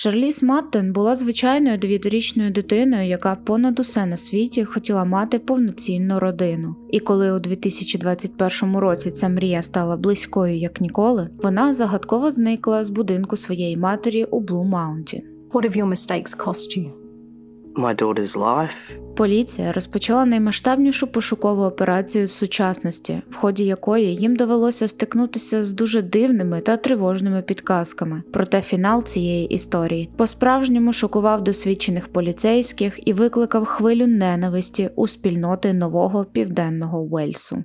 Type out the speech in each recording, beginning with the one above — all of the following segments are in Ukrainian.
Шарліз Маттен була звичайною дев'ятирічною дитиною, яка понад усе на світі хотіла мати повноцінну родину. І коли у 2021 році ця мрія стала близькою як ніколи, вона загадково зникла з будинку своєї матері у Блу Маунтін. What have your mistakes cost you? My daughter's life. Поліція розпочала наймасштабнішу пошукову операцію з сучасності, в ході якої їм довелося стикнутися з дуже дивними та тривожними підказками. Проте фінал цієї історії по-справжньому шокував досвідчених поліцейських і викликав хвилю ненависті у спільноти нового південного Уельсу.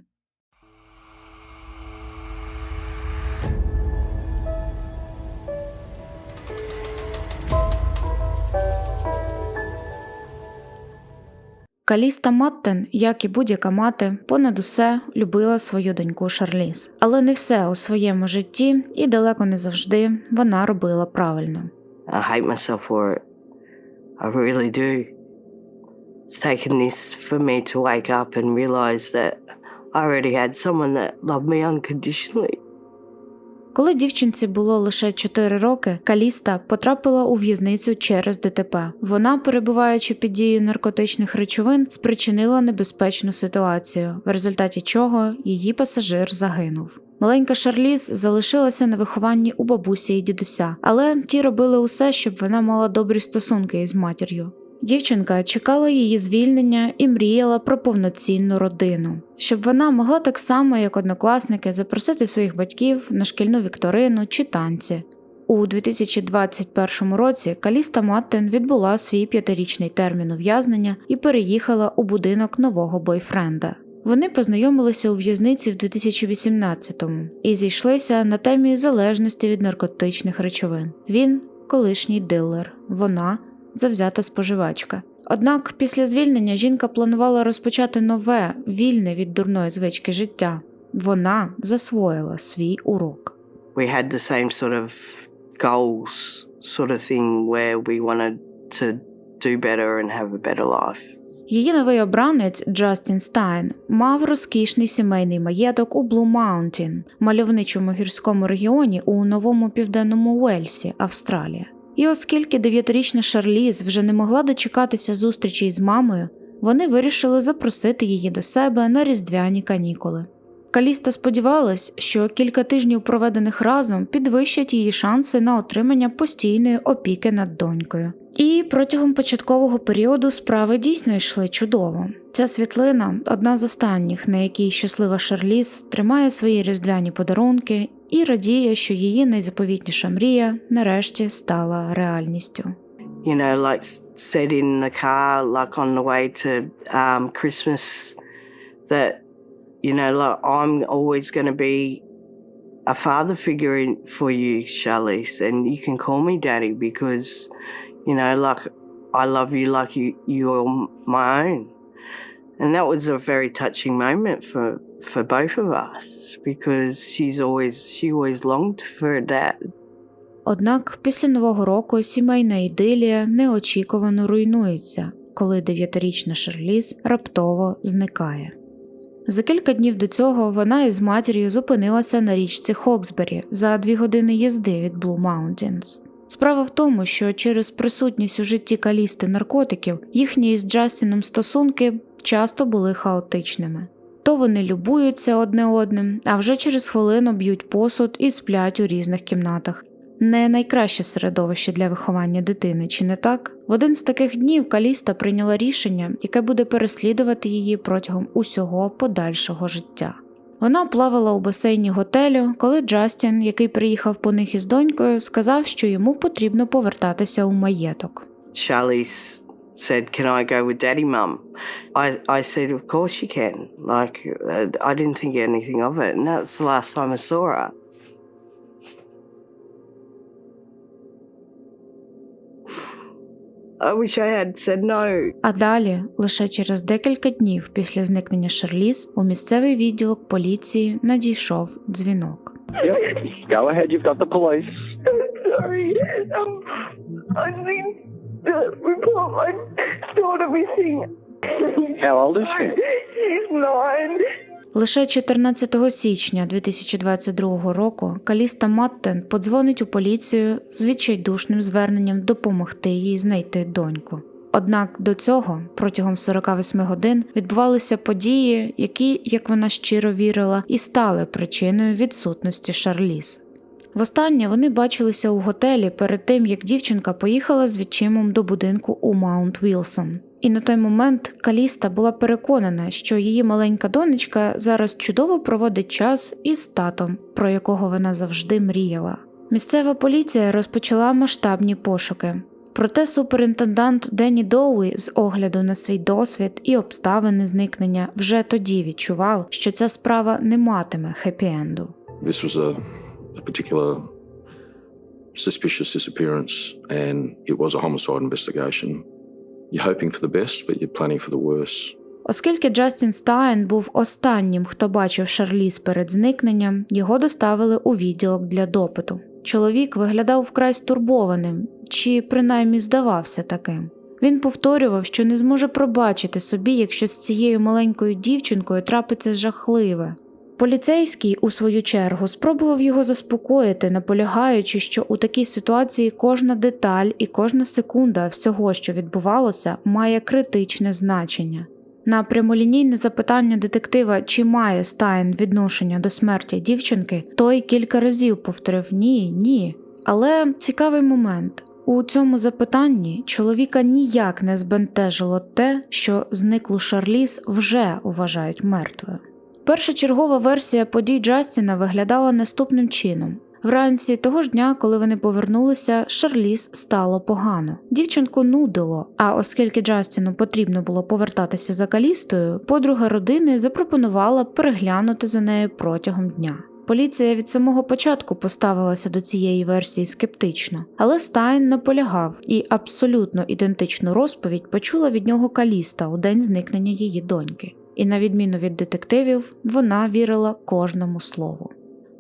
Каліста Маттен, як і будь-яка мати, понад усе любила свою доньку Шарліз. Але не все у своєму житті і далеко не завжди вона робила правильно. I hate myself for it. I really do. It's taken this for me to wake up and realize that I already had someone that loved me unconditionally. Коли дівчинці було лише 4 роки, Каліста потрапила у в'язницю через ДТП. Вона, перебуваючи під дією наркотичних речовин, спричинила небезпечну ситуацію, в результаті чого її пасажир загинув. Маленька Шарліз залишилася на вихованні у бабусі і дідуся, але ті робили усе, щоб вона мала добрі стосунки із матір'ю. Дівчинка чекала її звільнення і мріяла про повноцінну родину, щоб вона могла так само, як однокласники, запросити своїх батьків на шкільну вікторину чи танці. У 2021 році Каліста Маттен відбула свій п'ятирічний термін ув'язнення і переїхала у будинок нового бойфренда. Вони познайомилися у в'язниці в 2018-му і зійшлися на темі залежності від наркотичних речовин. Він колишній дилер, вона завзята споживачка. Однак після звільнення жінка планувала розпочати нове, вільне від дурної звички життя. Вона засвоїла свій урок. We had the same sort of goals, sort of thing, where we wanted to do better and have a better life. Її новий обранець Джастін Стайн мав розкішний сімейний маєток у Блу Маунтін, мальовничому гірському регіоні у новому південному Уельсі, Австралія. І оскільки дев'ятирічна Шарліз вже не могла дочекатися зустрічі з мамою, вони вирішили запросити її до себе на різдвяні канікули. Каліста сподівалась, що кілька тижнів, проведених разом, підвищать її шанси на отримання постійної опіки над донькою. І протягом початкового періоду справи дійсно йшли чудово. Ця світлина одна з останніх, на якій щаслива Шарліз тримає свої різдвяні подарунки і радіє, що її найзаповітніша мрія нарешті стала реальністю. You know, like said in the car, like on the way to um, Christmas, that, you know, like I'm always going to be a father figure in, for you, Charlize, and you can call me daddy because, you know, like I love you like you, you're my own. And that was a very touching moment for, for both of us because she's always, she always longed for dad. Однак після нового року сімейна ідилія неочікувано руйнується, коли дев'ятирічна Шарліз раптово зникає. За кілька днів до цього вона із матір'ю зупинилася на річці Хоксбері за дві години їзди від Блу Маунтінс. Справа в тому, що через присутність у житті Калісти наркотиків їхні із Джастіном стосунки часто були хаотичними. То вони любуються одне одним, а вже через хвилину б'ють посуд і сплять у різних кімнатах. Не найкраще середовище для виховання дитини, чи не так? В один з таких днів Каліста прийняла рішення, яке буде переслідувати її протягом усього подальшого життя. Вона плавала у басейні готелю, коли Джастін, який приїхав по них із донькою, сказав, що йому потрібно повертатися у маєток. Charlize said, "Can I go with Daddy, Mum?" I I said, "Of course you can." Like uh, I didn't think anything of it, and that's the last time I saw her. I wish I had said no. А далі, лише через декілька днів після зникнення Шарліз, у місцевий відділок поліції надійшов дзвінок. Yep. Go ahead. You've got the police. Sorry, um, I need to report my daughter missing. How old is she? She's nine. Лише 14 січня 2022 року Каліста Маттен подзвонить у поліцію з відчайдушним зверненням допомогти їй знайти доньку. Однак до цього протягом 48 годин відбувалися події, які, як вона щиро вірила, і стали причиною відсутності Шарліз. Востаннє вони бачилися у готелі перед тим, як дівчинка поїхала з відчимом до будинку у Маунт Вілсон. І на той момент Каліста була переконана, що її маленька донечка зараз чудово проводить час із татом, про якого вона завжди мріяла. Місцева поліція розпочала масштабні пошуки. Проте суперінтендант Денні Доуі з огляду на свій досвід і обставини зникнення вже тоді відчував, що ця справа не матиме хеппі-енду. This was a, a particular suspicious disappearance, and it was a homicide investigation. You're hoping for the best, but you're planning for the worst. Оскільки Джастін Стайн був останнім, хто бачив Шарліз перед зникненням, його доставили у відділок для допиту. Чоловік виглядав вкрай стурбованим, чи принаймні здавався таким. Він повторював, що не зможе пробачити собі, якщо з цією маленькою дівчинкою трапиться жахливе. Поліцейський, у свою чергу, спробував його заспокоїти, наполягаючи, що у такій ситуації кожна деталь і кожна секунда всього, що відбувалося, має критичне значення. На прямолінійне запитання детектива, чи має Стайн відношення до смерті дівчинки, той кілька разів повторив ні, ні. Але цікавий момент. У цьому запитанні чоловіка ніяк не збентежило те, що зниклу Шарліз вже вважають мертвою. Перша чергова версія подій Джастіна виглядала наступним чином. Вранці того ж дня, коли вони повернулися, Шарліз стало погано. Дівчинку нудило, а оскільки Джастіну потрібно було повертатися за калістою, подруга родини запропонувала переглянути за нею протягом дня. Поліція від самого початку поставилася до цієї версії скептично, але Стайн наполягав і абсолютно ідентичну розповідь почула від нього Каліста у день зникнення її доньки. І на відміну від детективів, вона вірила кожному слову.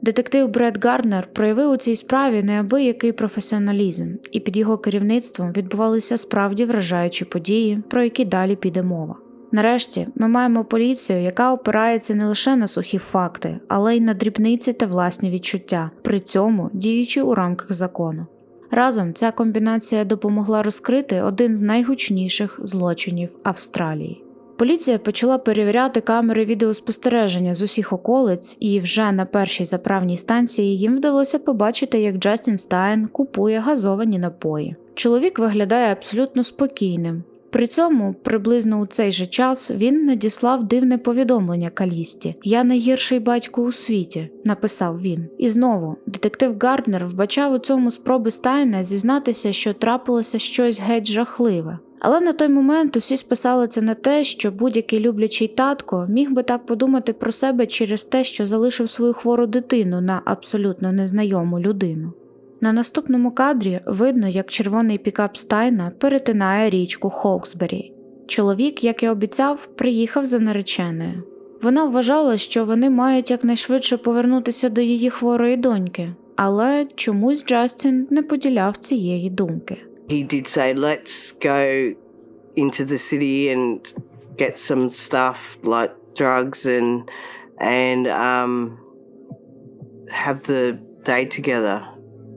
Детектив Бред Гарднер проявив у цій справі неабиякий професіоналізм, і під його керівництвом відбувалися справді вражаючі події, про які далі піде мова. Нарешті ми маємо поліцію, яка опирається не лише на сухі факти, але й на дрібниці та власні відчуття, при цьому діючи у рамках закону. Разом ця комбінація допомогла розкрити один з найгучніших злочинів Австралії. Поліція почала перевіряти камери відеоспостереження з усіх околиць, і вже на першій заправній станції їм вдалося побачити, як Джастін Стайн купує газовані напої. Чоловік виглядає абсолютно спокійним. При цьому, приблизно у цей же час, він надіслав дивне повідомлення Калісті Я найгірший батько у світі, написав він. І знову детектив Гарднер вбачав у цьому спроби Стайна зізнатися, що трапилося щось геть жахливе. Але на той момент усі списали на те, що будь-який люблячий татко міг би так подумати про себе через те, що залишив свою хвору дитину на абсолютно незнайому людину. На наступному кадрі видно, як червоний пікап Стайна перетинає річку Хоуксбері. Чоловік, як і обіцяв, приїхав за нареченою. Вона вважала, що вони мають якнайшвидше повернутися до її хворої доньки, але чомусь Джастін не поділяв цієї думки. He did say, let's go into the city and get some stuff like drugs and and um, have the day together.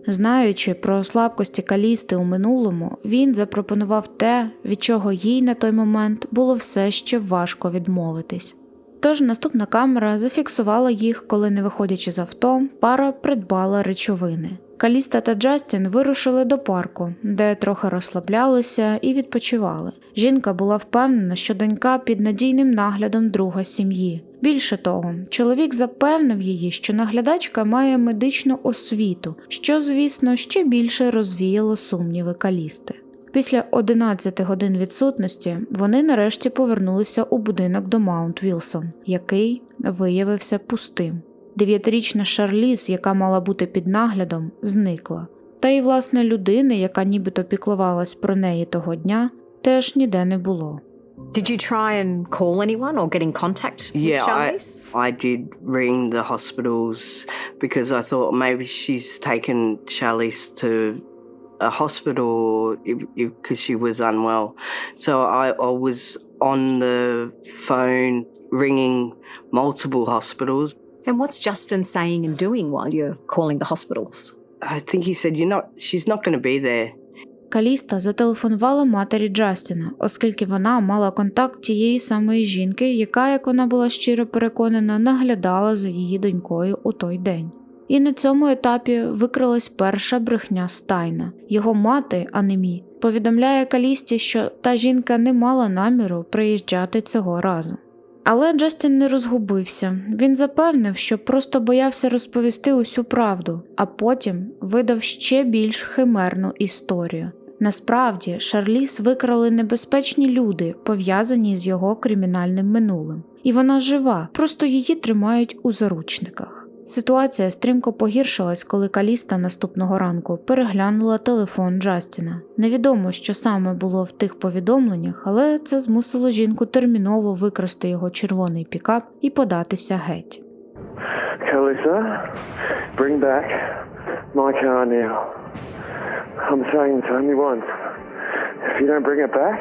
Знаючи про слабкості Калісти у минулому, він запропонував те, від чого їй на той момент було все ще важко відмовитись. Тож наступна камера зафіксувала їх, коли, не виходячи з авто, пара придбала речовини. Каліста та Джастін вирушили до парку, де трохи розслаблялися і відпочивали. Жінка була впевнена, що донька під надійним наглядом друга сім'ї. Більше того, чоловік запевнив її, що наглядачка має медичну освіту, що, звісно, ще більше розвіяло сумніви Калісти. Після 11 годин відсутності вони нарешті повернулися у будинок до Маунт Вілсон, який виявився пустим. Дев'ятирічна Шарліз, яка мала бути під наглядом, зникла. Та й власне людини, яка нібито піклувалась про неї того дня, теж ніде не було. Did you try and call anyone or get in contact with Yeah, I, I did ring the hospitals because I thought maybe she's taken Charlize to a hospital because she was unwell. So I, I was on the phone ringing multiple hospitals. And what's Justin saying and doing while you're calling the hospitals? I think he said, "You're not. She's not going to be there." Каліста зателефонувала матері Джастіна, оскільки вона мала контакт тієї самої жінки, яка, як вона була щиро переконана, наглядала за її донькою у той день. І на цьому етапі викрилась перша брехня Стайна. Його мати, Анемі, повідомляє Калісті, що та жінка не мала наміру приїжджати цього разу. Але Джастін не розгубився. Він запевнив, що просто боявся розповісти усю правду, а потім видав ще більш химерну історію. Насправді, Шарліс викрали небезпечні люди, пов'язані з його кримінальним минулим, і вона жива, просто її тримають у заручниках. Ситуація стрімко погіршилась, коли Каліста наступного ранку переглянула телефон Джастіна. Невідомо, що саме було в тих повідомленнях, але це змусило жінку терміново викрасти його червоний пікап і податися геть. Calissa, bring back my car now. I'm saying it's only once. If you don't bring it back,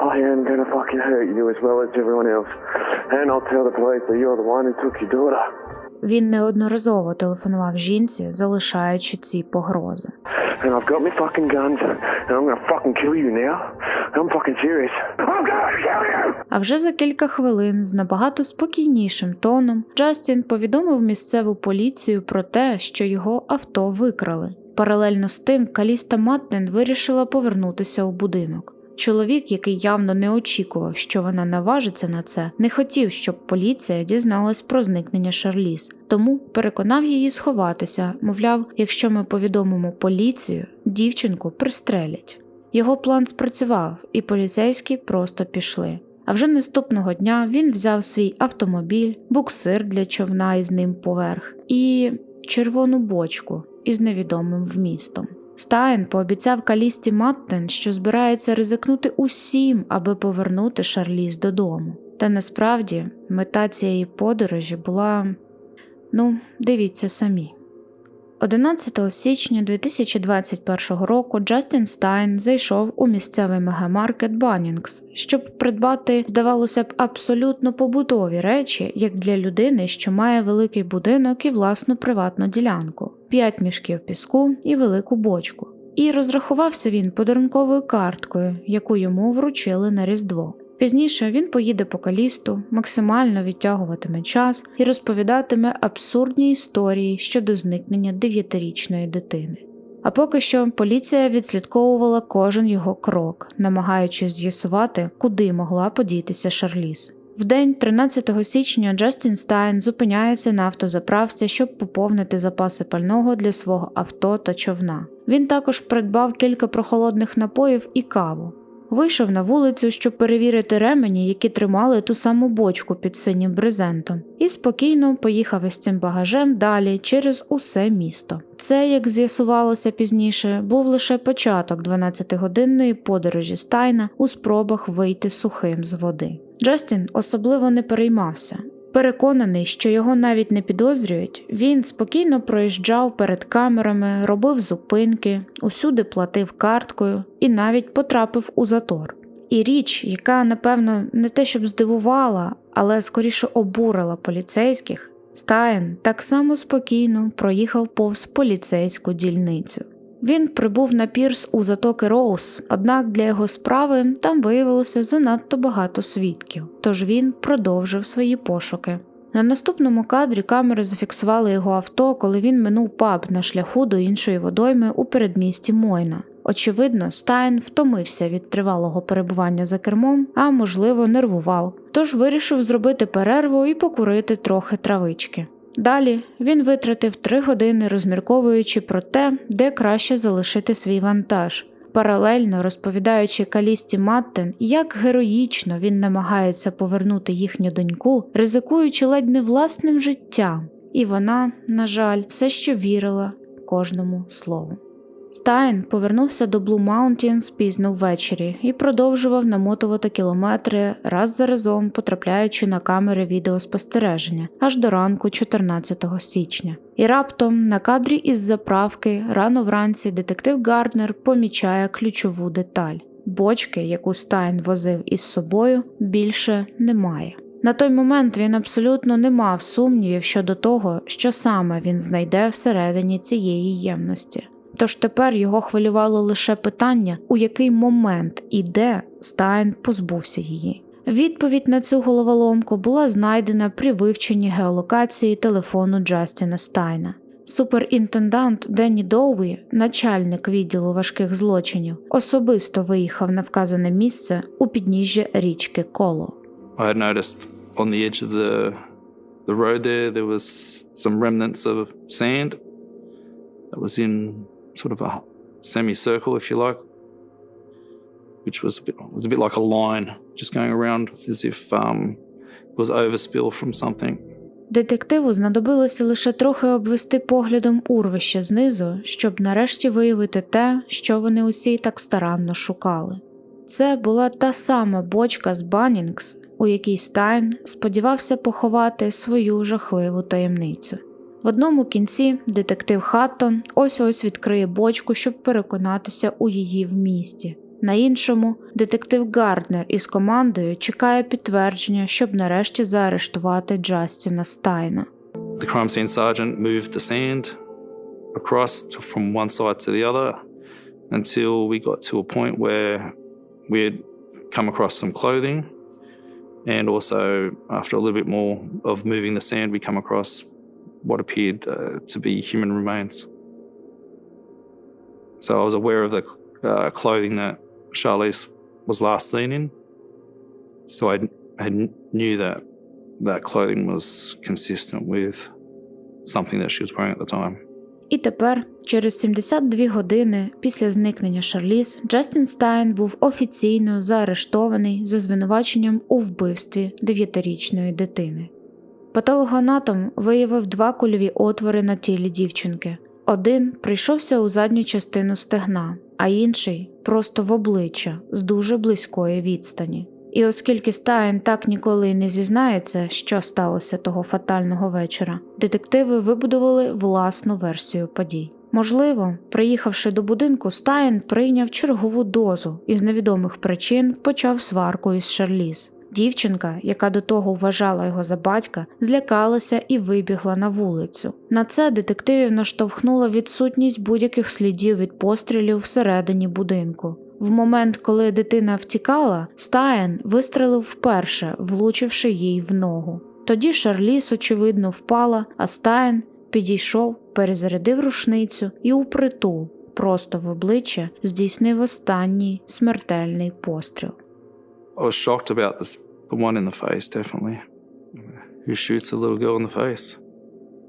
I am gonna fucking hurt you as well as everyone else. And I'll tell the police that you're the one who took your daughter. Він неодноразово телефонував жінці, залишаючи ці погрози. And I've got my fucking guns, and I'm gonna fucking kill you now. I'm fucking serious. I'm gonna kill you! А вже за кілька хвилин з набагато спокійнішим тоном Джастін повідомив місцеву поліцію про те, що його авто викрали. Паралельно з тим, Каліста Маттен вирішила повернутися у будинок. Чоловік, який явно не очікував, що вона наважиться на це, не хотів, щоб поліція дізналась про зникнення Шарліз, тому переконав її сховатися, мовляв, якщо ми повідомимо поліцію, дівчинку пристрелять. Його план спрацював, і поліцейські просто пішли. А вже наступного дня він взяв свій автомобіль, буксир для човна із ним поверх і червону бочку із невідомим вмістом. Стайн пообіцяв Калісті Маттен, що збирається ризикнути усім, аби повернути Шарліз додому. Та насправді мета цієї подорожі була ну, дивіться самі. 11 січня 2021 року Джастін Стайн зайшов у місцевий мегамаркет Баннінгс, щоб придбати, здавалося б, абсолютно побутові речі, як для людини, що має великий будинок і власну приватну ділянку, 5 мішків піску і велику бочку. І розрахувався він подарунковою карткою, яку йому вручили на Різдво. Пізніше він поїде по калісту, максимально відтягуватиме час і розповідатиме абсурдні історії щодо зникнення дев'ятирічної дитини. А поки що поліція відслідковувала кожен його крок, намагаючись з'ясувати, куди могла подітися Шарліз. В день 13 січня Джастін Стайн зупиняється на автозаправці, щоб поповнити запаси пального для свого авто та човна. Він також придбав кілька прохолодних напоїв і каву. Вийшов на вулицю, щоб перевірити ремені, які тримали ту саму бочку під синім брезентом, і спокійно поїхав із цим багажем далі через усе місто. Це, як з'ясувалося пізніше, був лише початок 12-годинної подорожі Стайна у спробах вийти сухим з води. Джастін особливо не переймався. Переконаний, що його навіть не підозрюють, він спокійно проїжджав перед камерами, робив зупинки, усюди платив карткою і навіть потрапив у затор. І річ, яка, напевно, не те щоб здивувала, але скоріше обурила поліцейських, Стаєн так само спокійно проїхав повз поліцейську дільницю. Він прибув на пірс у затоки Роуз, однак для його справи там виявилося занадто багато свідків, тож він продовжив свої пошуки. На наступному кадрі камери зафіксували його авто, коли він минув паб на шляху до іншої водойми у передмісті Мойна. Очевидно, Стайн втомився від тривалого перебування за кермом, а можливо, нервував, тож вирішив зробити перерву і покурити трохи травички. Далі він витратив три години, розмірковуючи про те, де краще залишити свій вантаж, паралельно розповідаючи Калісті Маттен, як героїчно він намагається повернути їхню доньку, ризикуючи ледь не власним життям. І вона, на жаль, все ще вірила кожному слову. Стайн повернувся до Блу Маунтінс пізно ввечері і продовжував намотувати кілометри раз за разом, потрапляючи на камери відеоспостереження аж до ранку 14 січня. І раптом на кадрі із заправки рано вранці детектив Гарднер помічає ключову деталь. Бочки, яку Стайн возив із собою, більше немає. На той момент він абсолютно не мав сумнівів щодо того, що саме він знайде всередині цієї ємності. Тож тепер його хвилювало лише питання, у який момент і де Стайн позбувся її. Відповідь на цю головоломку була знайдена при вивченні геолокації телефону Джастіна Стайна. Суперінтендант Денні Доуі, начальник відділу важких злочинів, особисто виїхав на вказане місце у підніжжя річки Коло. I had noticed on some remnants of sand that was in sort of a semicircle, if you like, which was a bit was a bit like a line just going around as if um, it was overspill from something. Детективу знадобилося лише трохи обвести поглядом урвище знизу, щоб нарешті виявити те, що вони усі так старанно шукали. Це була та сама бочка з Баннінгс, у якій Стайн сподівався поховати свою жахливу таємницю. В одному кінці детектив Хаттон ось ось відкриє бочку, щоб переконатися у її вмісті. На іншому детектив Гарднер із командою чекає підтвердження, щоб нарешті заарештувати Джастіна Стайна. The crime scene sergeant moved the sand across from one side to the other until we got to a point where we had come across some clothing. And also, after a little bit more of moving the sand, we come across what appeared uh, to be human remains. So I was aware of the uh, clothing that Charlize was last seen in. So I, I knew that that clothing was consistent with something that she was wearing at the time. І тепер, через 72 години після зникнення Шарліз, Джастін Стайн був офіційно заарештований за звинуваченням у вбивстві 9-річної дитини. Патологоанатом виявив два кульові отвори на тілі дівчинки. Один прийшовся у задню частину стегна, а інший просто в обличчя з дуже близької відстані. І оскільки Стайн так ніколи й не зізнається, що сталося того фатального вечора, детективи вибудували власну версію подій. Можливо, приїхавши до будинку, Стайн прийняв чергову дозу і з невідомих причин почав сварку із Шарліз. Дівчинка, яка до того вважала його за батька, злякалася і вибігла на вулицю. На це детективів наштовхнула відсутність будь-яких слідів від пострілів всередині будинку. В момент, коли дитина втікала, Стаєн вистрелив вперше, влучивши їй в ногу. Тоді Шарліс, очевидно, впала, а Стаєн підійшов, перезарядив рушницю і упритул, просто в обличчя, здійснив останній смертельний постріл. I was shocked about this, the one in the face, definitely. Who shoots a little girl in the face?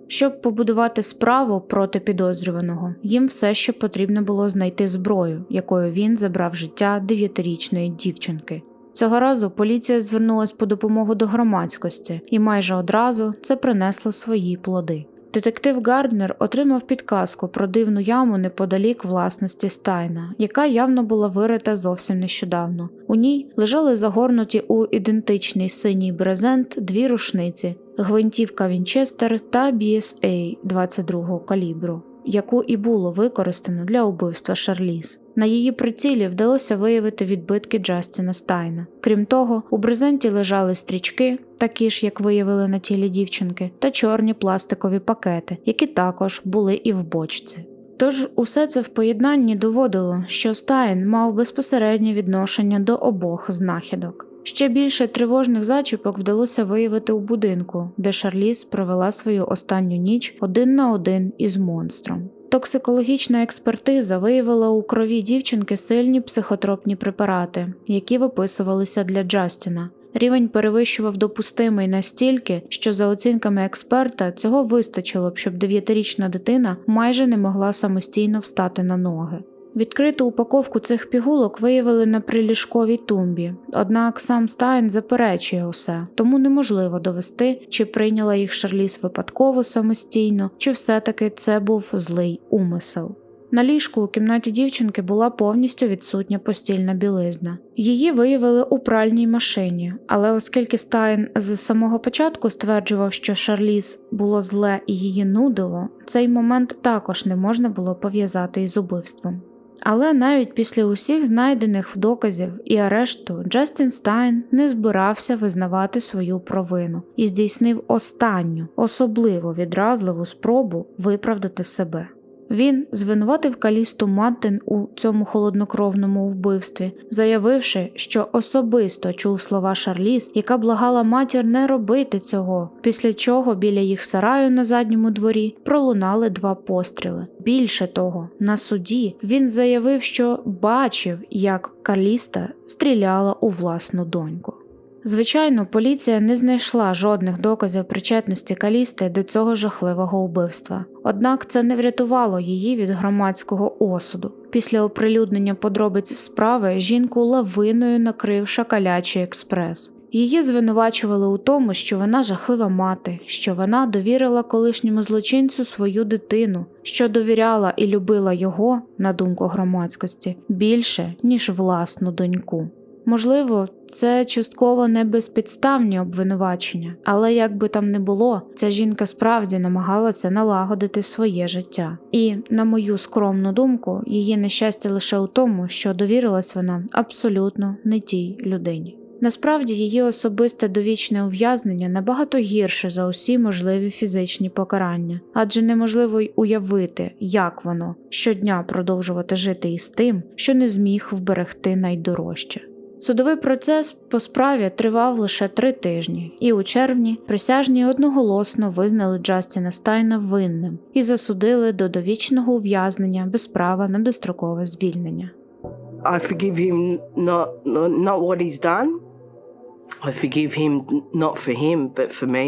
Щоб побудувати справу проти підозрюваного, їм все ще потрібно було знайти зброю, якою він забрав життя дев'ятирічної дівчинки. Цього разу поліція звернулась по допомогу до громадськості, і майже одразу це принесло свої плоди. Детектив Гарднер отримав підказку про дивну яму неподалік власності Стайна, яка явно була вирита зовсім нещодавно. У ній лежали загорнуті у ідентичний синій брезент дві рушниці, гвинтівка Вінчестер та BSA 22-го калібру, яку і було використано для убивства Шарліз. На її прицілі вдалося виявити відбитки Джастіна Стайна. Крім того, у брезенті лежали стрічки, такі ж, як виявили на тілі дівчинки, та чорні пластикові пакети, які також були і в бочці. Тож усе це в поєднанні доводило, що Стайн мав безпосереднє відношення до обох знахідок. Ще більше тривожних зачіпок вдалося виявити у будинку, де Шарліз провела свою останню ніч один на один із монстром. Токсикологічна експертиза виявила у крові дівчинки сильні психотропні препарати, які виписувалися для Джастіна. Рівень перевищував допустимий настільки, що за оцінками експерта цього вистачило б, щоб дев'ятирічна дитина майже не могла самостійно встати на ноги. Відкриту упаковку цих пігулок виявили на приліжковій тумбі, однак сам Стайн заперечує усе, тому неможливо довести, чи прийняла їх Шарліз випадково самостійно, чи все-таки це був злий умисел. На ліжку у кімнаті дівчинки була повністю відсутня постільна білизна. Її виявили у пральній машині, але оскільки Стайн з самого початку стверджував, що Шарліз було зле і її нудило, цей момент також не можна було пов'язати із убивством. Але навіть після усіх знайдених доказів і арешту Джастін Стайн не збирався визнавати свою провину і здійснив останню, особливо відразливу спробу виправдати себе. Він звинуватив Калісту Маттен у цьому холоднокровному вбивстві, заявивши, що особисто чув слова Шарліз, яка благала матір не робити цього, після чого біля їх сараю на задньому дворі пролунали два постріли. Більше того, на суді він заявив, що бачив, як Каліста стріляла у власну доньку. Звичайно, поліція не знайшла жодних доказів причетності Калісти до цього жахливого вбивства. Однак це не врятувало її від громадського осуду. Після оприлюднення подробиць справи жінку лавиною накрив шакалячий експрес. Її звинувачували у тому, що вона жахлива мати, що вона довірила колишньому злочинцю свою дитину, що довіряла і любила його, на думку громадськості, більше, ніж власну доньку. Можливо, це частково не безпідставні обвинувачення, але як би там не було, ця жінка справді намагалася налагодити своє життя. І, на мою скромну думку, її нещастя лише у тому, що довірилась вона абсолютно не тій людині. Насправді її особисте довічне ув'язнення набагато гірше за усі можливі фізичні покарання, адже неможливо й уявити, як воно щодня продовжувати жити із тим, що не зміг вберегти найдорожче. Судовий процес по справі тривав лише три тижні, і у червні присяжні одноголосно визнали Джастіна Стайна винним і засудили до довічного ув'язнення без права на дострокове звільнення. I forgive him not, not what he's done. I forgive him not for him, but for me.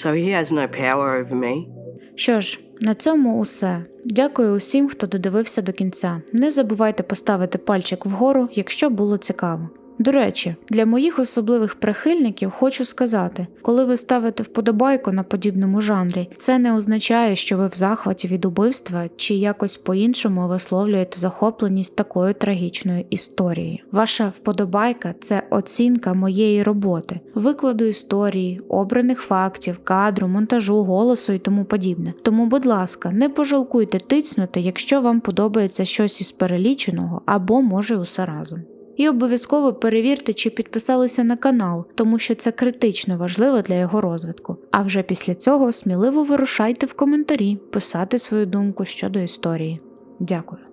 So he has no power over me. Що ж, на цьому усе. Дякую усім, хто додивився до кінця. Не забувайте поставити пальчик вгору, якщо було цікаво. До речі, для моїх особливих прихильників хочу сказати, коли ви ставите вподобайку на подібному жанрі, це не означає, що ви в захваті від убивства чи якось по-іншому висловлюєте захопленість такою трагічною історією. Ваша вподобайка це оцінка моєї роботи, викладу історії, обраних фактів, кадру, монтажу, голосу і тому подібне. Тому, будь ласка, не пожалкуйте тицнути, якщо вам подобається щось із переліченого або може усе разом. І обов'язково перевірте, чи підписалися на канал, тому що це критично важливо для його розвитку. А вже після цього сміливо вирушайте в коментарі писати свою думку щодо історії. Дякую.